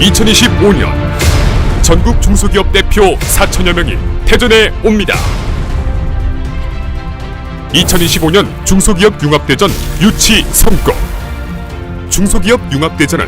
2025년 전국 중소기업 대표 4천여 명이 대전에 옵니다. 2025년 중소기업 융합대전 유치 성공. 중소기업 융합대전은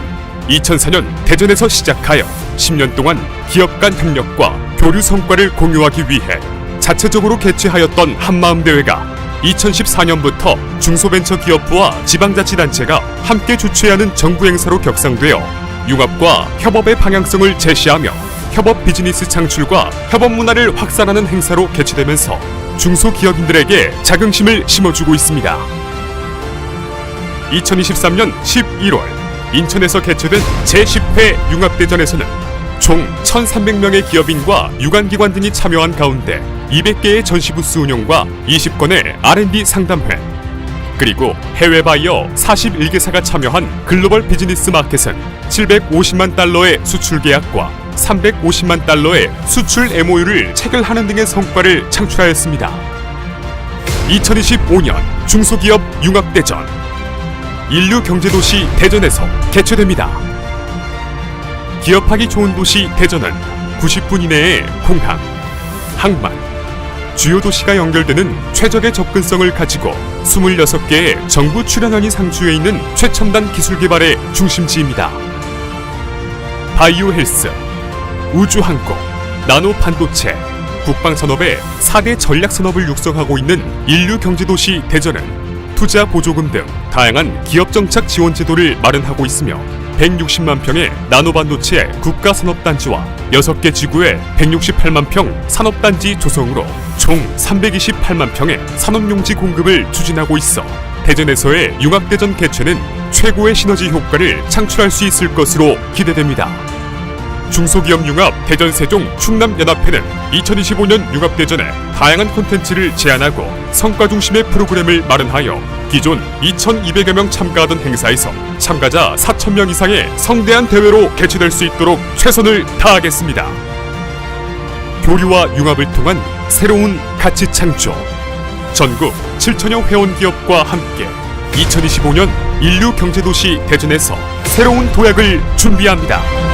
2004년 대전에서 시작하여 10년 동안 기업 간 협력과 교류 성과를 공유하기 위해 자체적으로 개최하였던 한마음 대회가 2014년부터 중소벤처기업부와 지방자치단체가 함께 주최하는 정부 행사로 격상되어 융합과 협업의 방향성을 제시하며 협업 비즈니스 창출과 협업 문화를 확산하는 행사로 개최되면서 중소기업인들에게 자긍심을 심어주고 있습니다. 2023년 11월 인천에서 개최된 제10회 융합대전에서는 총 1,300명의 기업인과 유관기관 등이 참여한 가운데 200개의 전시부스 운영과 20건의 R&D 상담회 그리고 해외 바이어 41개사가 참여한 글로벌 비즈니스 마켓은 750만 달러의 수출 계약과 350만 달러의 수출 MOU를 체결하는 등의 성과를 창출하였습니다. 2025년 중소기업 융합대전 인류 경제도시 대전에서 개최됩니다. 기업하기 좋은 도시 대전은 90분 이내에 공항, 항만, 주요 도시가 연결되는 최적의 접근성을 가지고 26개의 정부 출연원이 상주해 있는 최첨단 기술 개발의 중심지입니다. 바이오 헬스, 우주항공, 나노 반도체, 국방 산업의 4대 전략 산업을 육성하고 있는 인류 경제도시 대전은 투자 보조금 등 다양한 기업 정착 지원 제도를 마련하고 있으며 160만 평의 나노 반도체 국가 산업단지와 6개 지구의 168만 평 산업단지 조성으로 총 328만 평의 산업용지 공급을 추진하고 있어 대전에서의 융합대전 개최는 최고의 시너지 효과를 창출할 수 있을 것으로 기대됩니다. 중소기업 융합 대전 세종 충남 연합회는 2025년 융합 대전에 다양한 콘텐츠를 제안하고 성과 중심의 프로그램을 마련하여 기존 2,200여 명 참가하던 행사에서 참가자 4,000명 이상의 성대한 대회로 개최될 수 있도록 최선을 다하겠습니다. 교류와 융합을 통한 새로운 가치 창조 전국 7천여 회원 기업과 함께 2025년 인류 경제도시 대전에서 새로운 도약을 준비합니다.